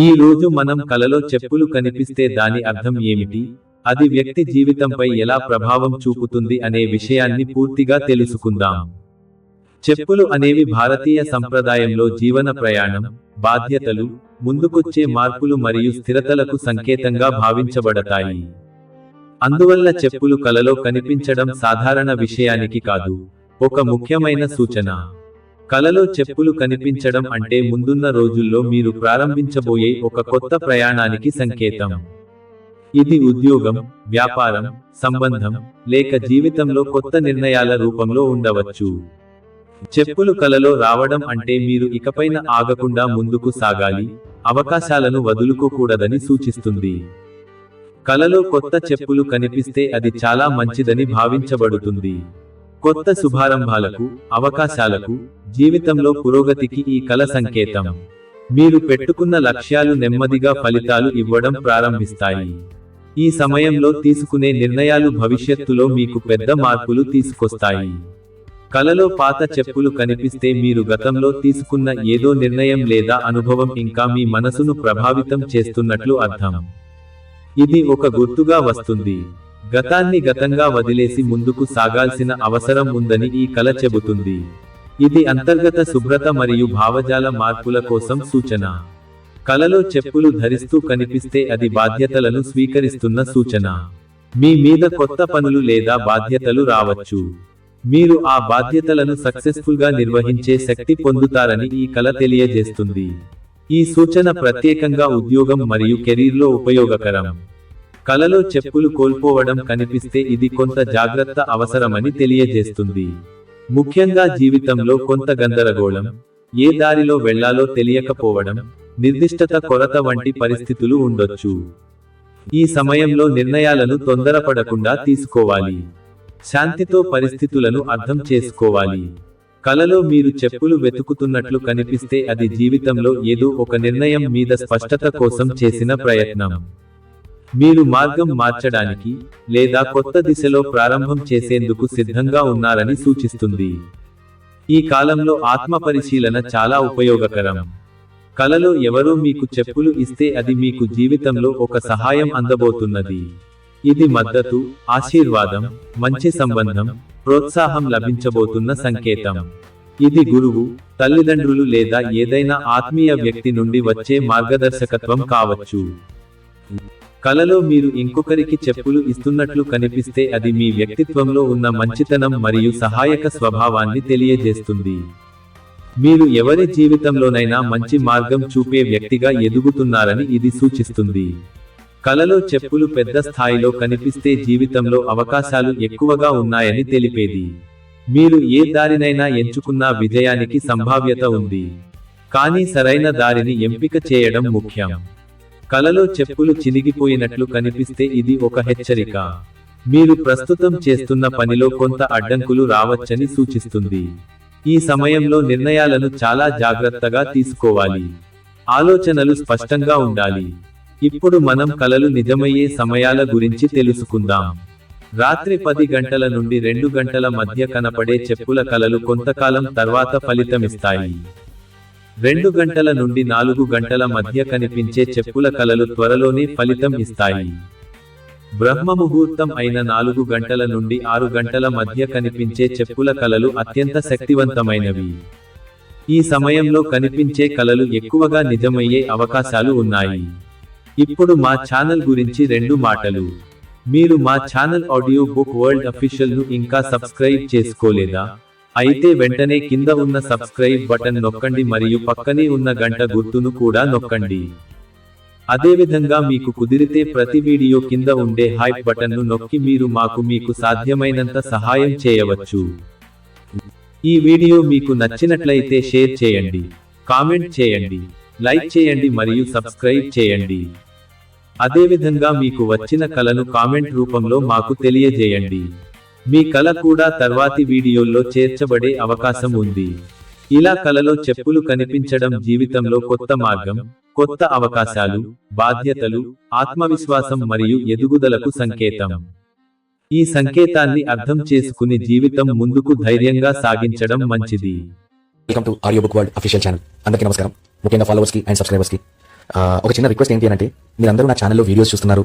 ఈ రోజు మనం కలలో చెప్పులు కనిపిస్తే దాని అర్థం ఏమిటి? అది వ్యక్తి జీవితంపై ఎలా ప్రభావం చూపుతుంది అనే విషయాన్ని పూర్తిగా తెలుసుకుందాం. చెప్పులు అనేవి భారతీయ సంప్రదాయంలో జీవన ప్రయాణం బాధ్యతలు ముందుకొచ్చే మార్పులు మరియు స్థిరతలకు సంకేతంగా భావించబడతాయి. అందువల్ల చెప్పులు కలలో కనిపించడం సాధారణ విషయానికి కాదు ఒక ముఖ్యమైన సూచన. కలలో చెప్పులు కనిపించడం అంటే ముందున్న రోజుల్లో మీరు ప్రారంభించబోయే ఒక కొత్త ప్రయాణానికి సంకేతం. ఇది ఉద్యోగం వ్యాపారం సంబంధం లేక జీవితంలో కొత్త నిర్ణయాల రూపంలో ఉండవచ్చు. చెప్పులు కలలో రావడం అంటే మీరు ఇకపైన ఆగకుండా ముందుకు సాగాలి అవకాశాలను వదులుకోకూడదని సూచిస్తుంది. కలలో కొత్త చెప్పులు కనిపిస్తే అది చాలా మంచిదని భావించబడుతుంది. కొత్త శుభారంభాలకు అవకాశాలకు జీవితంలో పురోగతికి ఈ కల సంకేతం. మీరు పెట్టుకున్న లక్ష్యాలు నెమ్మదిగా ఫలితాలు ఇవ్వడం ప్రారంభిస్తాయి. ఈ సమయంలో తీసుకునే నిర్ణయాలు భవిష్యత్తులో మీకు పెద్ద మార్పులు తీసుకొస్తాయి. కలలో పాత చెప్పులు కనిపిస్తే మీరు గతంలో తీసుకున్న ఏదో నిర్ణయం లేదా అనుభవం ఇంకా మీ మనసును ప్రభావితం చేస్తున్నట్లు అర్థం. ఇది ఒక గుర్తుగా వస్తుంది. గతాన్ని గతంగా వదిలేసి ముందుకు సాగాల్సిన అవసరం ఉందని ఈ కళ చెబుతుంది. ఇది అంతర్గత శుభ్రత మరియు భావజాల మార్పుల కోసం సూచన. కలలో చెప్పులు ధరిస్తూ కనిపిస్తే అది బాధ్యతలను స్వీకరిస్తున్న సూచన. మీ మీద కొత్త పనులు లేదా బాధ్యతలు రావచ్చు. మీరు ఆ బాధ్యతలను సక్సెస్ఫుల్గా నిర్వహించే శక్తి పొందుతారని ఈ కళ తెలియజేస్తుంది. ఈ సూచన ప్రత్యేకంగా ఉద్యోగం మరియు కెరీర్లో ఉపయోగకరం. కలలో చెప్పులు కోల్పోవడం కనిపిస్తే ఇది కొంత జాగ్రత్త అవసరమని తెలియజేస్తుంది. ముఖ్యంగా జీవితంలో కొంత గందరగోళం ఏ దారిలో వెళ్ళాలో తెలియకపోవడం నిర్దిష్టత కొరత వంటి పరిస్థితులు ఉండొచ్చు. ఈ సమయంలో నిర్ణయాలను తొందరపడకుండా తీసుకోవాలి. శాంతితో పరిస్థితులను అర్థం చేసుకోవాలి. కలలో మీరు చెప్పులు వెతుకుతున్నట్లు కనిపిస్తే అది జీవితంలో ఏదో ఒక నిర్ణయం మీద స్పష్టత కోసం చేసిన ప్రయత్నం. మీరు మార్గం మార్చడానికి లేదా కొత్త దిశలో ప్రారంభం చేసేందుకు సిద్ధంగా ఉన్నారని సూచిస్తుంది. ఈ కాలంలో ఆత్మ పరిశీలన చాలా ఉపయోగకరం. కలలో ఎవరో మీకు చెప్పులు ఇస్తే అది మీకు జీవితంలో ఒక సహాయం అందబోతున్నది. ఇది మద్దతు ఆశీర్వాదం మంచి సంబంధం ప్రోత్సాహం లభించబోతున్న సంకేతం. ఇది గురువు తల్లిదండ్రులు లేదా ఏదైనా ఆత్మీయ వ్యక్తి నుండి వచ్చే మార్గదర్శకత్వం కావచ్చు. కలలో మీరు ఇంకొకరికి చెప్పులు ఇస్తున్నట్లు కనిపిస్తే అది మీ వ్యక్తిత్వంలో ఉన్న మంచితనం మరియు సహాయక స్వభావాన్ని తెలియజేస్తుంది. మీరు ఎవరి జీవితంలోనైనా మంచి మార్గం చూపే వ్యక్తిగా ఎదుగుతున్నారని ఇది సూచిస్తుంది. కలలో చెప్పులు పెద్ద స్థాయిలో కనిపిస్తే జీవితంలో అవకాశాలు ఎక్కువగా ఉన్నాయని తెలిపేది. మీరు ఏ దారినైనా ఎంచుకున్నా విజయానికి సంభావ్యత ఉంది. కానీ సరైన దారిని ఎంపిక చేయడం ముఖ్యం. కలలో చెప్పులు చినిగిపోయినట్లు కనిపిస్తే ఇది ఒక హెచ్చరిక. మీరు ప్రస్తుతం చేస్తున్న పనిలో కొంత అడ్డంకులు రావచ్చని సూచిస్తుంది. ఈ సమయంలో నిర్ణయాలను చాలా జాగ్రత్తగా తీసుకోవాలి. ఆలోచనలు స్పష్టంగా ఉండాలి. ఇప్పుడు మనం కలలు నిజమయ్యే సమయాల గురించి తెలుసుకుందాం. రాత్రి పది గంటల నుండి రెండు గంటల మధ్య కనపడే చెప్పుల కలలు కొంతకాలం తర్వాత ఫలితమిస్తాయి. రెండు గంటల నుండి నాలుగు గంటల మధ్య కనిపించే చెప్పుల కలలు త్వరలోనే ఫలితం ఇస్తాయి. బ్రహ్మ ముహూర్తం అయిన నాలుగు గంటల నుండి ఆరు గంటల మధ్య కనిపించే చెప్పుల కలలు అత్యంత శక్తివంతమైనవి. ఈ సమయంలో కనిపించే కలలు ఎక్కువగా నిజమయ్యే అవకాశాలు ఉన్నాయి. ఇప్పుడు మా ఛానల్ గురించి రెండు మాటలు. మీరు మా ఛానల్ ఆడియో బుక్ వరల్డ్ అఫీషియల్ను ఇంకా సబ్స్క్రైబ్ చేసుకోలేదా? అయితే వెంటనే కింద ఉన్న సబ్స్క్రైబ్ బటన్ నొక్కండి మరియు పక్కనే ఉన్న గంట గుర్తును కూడా నొక్కండి. అదేవిధంగా మీకు కుదిరితే ప్రతి వీడియో కింద ఉండే హైప్ బటన్ను నొక్కి మీరు మాకు మీకు సాధ్యమైనంత సహాయం చేయవచ్చు. ఈ వీడియో మీకు నచ్చినట్లయితే షేర్ చేయండి కామెంట్ చేయండి లైక్ చేయండి మరియు సబ్స్క్రైబ్ చేయండి. అదేవిధంగా మీకు వచ్చిన కలను కామెంట్ రూపంలో మాకు తెలియజేయండి. మీ కల కూడా తర్వాతి వీడియోల్లో చేర్చబడే అవకాశం ఉంది. ఇలా కలలో చెప్పులు కనిపించడం జీవితంలో కొత్త మార్గం కొత్త అవకాశాలు బాధ్యతలు ఆత్మవిశ్వాసం మరియు ఎదుగుదలకు సంకేతం. ఈ సంకేతాన్ని అర్థం చేసుకుని జీవితం ముందుకు ధైర్యంగా సాగించడం మంచిది. Welcome to audio book world official channel అందరికీ నమస్కారం. ముఖ్యంగా ఫాలోవర్స్కి అండ్ సబ్స్క్రైబర్స్కి. ఒక చిన్న రిక్వెస్ట్ ఏంటి అంటే మీరందరూ నా ఛానల్లో వీడియోస్ చూస్తున్నారు.